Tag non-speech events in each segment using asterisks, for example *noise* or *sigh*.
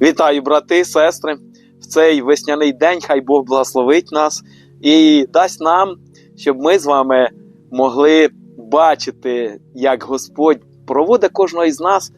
Вітаю, брати, сестри, в цей весняний день. Хай Бог благословить нас і дасть нам, щоб ми з вами могли бачити, як Господь проводить кожного із нас.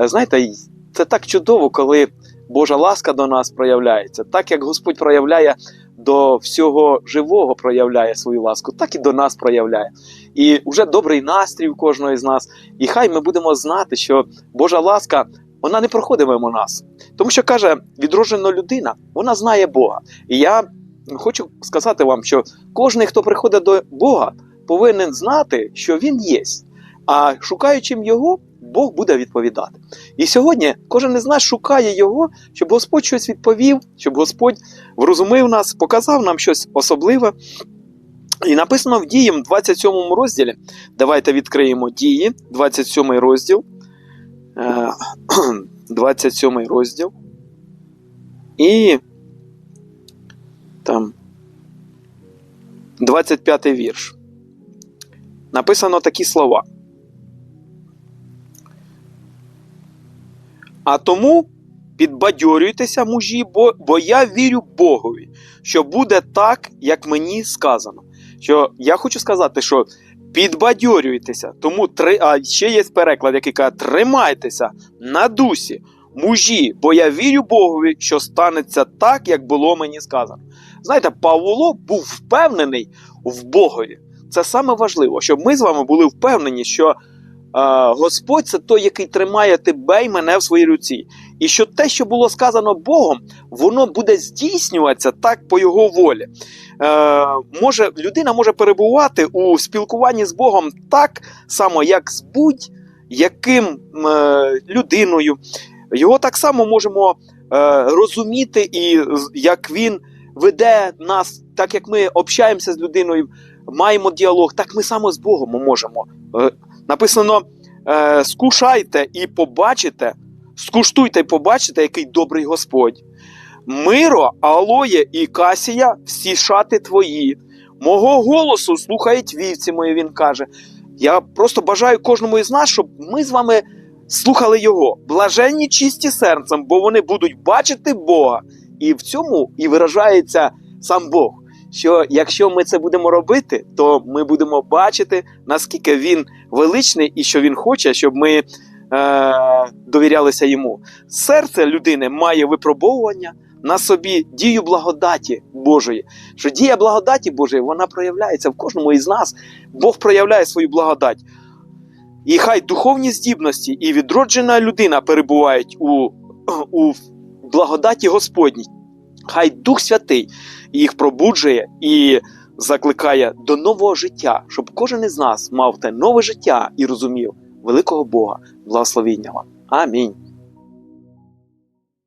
Е, Знаєте, це так чудово, коли Божа ласка до нас проявляється. Так як Господь проявляє до всього живого, проявляє свою ласку, так і до нас проявляє. І вже добрий настрій у кожного із нас. І хай ми будемо знати, що Божа ласка вона не проходить мимо нас. Тому що каже, відроджена людина, вона знає Бога. І я хочу сказати вам, що кожен, хто приходить до Бога, повинен знати, що Він є. А шукаючи його, Бог буде відповідати. І сьогодні кожен із нас шукає його, щоб Господь щось відповів, щоб Господь врозумив нас, показав нам щось особливе. І написано в діям 27 розділі. Давайте відкриємо дії, 27 розділ. Е, *clears throat* 27 розділ. І там 25 вірш. Написано такі слова. А тому підбадьорюйтеся, мужі, бо, бо я вірю Богові, що буде так, як мені сказано. Що я хочу сказати, що підбадьорюйтеся. Тому три, а ще є переклад, який каже: тримайтеся на дусі, мужі, бо я вірю Богові, що станеться так, як було мені сказано. Знаєте, Павло був впевнений в Богові. Це саме важливо, щоб ми з вами були впевнені, що е, Господь це той, який тримає тебе і мене в своїй руці. І що те, що було сказано Богом, воно буде здійснюватися так по його волі. Е, може, людина може перебувати у спілкуванні з Богом так само, як з будь-яким е, людиною. Його так само можемо е, розуміти, і як він веде нас, так як ми общаємося з людиною, маємо діалог, так ми саме з Богом можемо. Е, написано: е, скушайте і побачите, скуштуйте і побачите, який добрий Господь. Миро, Алоє і Касія, всі шати твої. Мого голосу слухають вівці мої, він каже. Я просто бажаю кожному із нас, щоб ми з вами слухали його. Блаженні чисті серцем, бо вони будуть бачити Бога. І в цьому і виражається сам Бог. Що якщо ми це будемо робити, то ми будемо бачити, наскільки він величний і що він хоче, щоб ми е, довірялися йому. Серце людини має випробовування на собі дію благодаті Божої. Що дія благодаті Божої вона проявляється в кожному із нас. Бог проявляє свою благодать. І хай духовні здібності і відроджена людина перебувають у, у благодаті Господній. Хай Дух Святий їх пробуджує і закликає до нового життя, щоб кожен із нас мав те нове життя і розумів великого Бога. Благословіння вам. Амінь.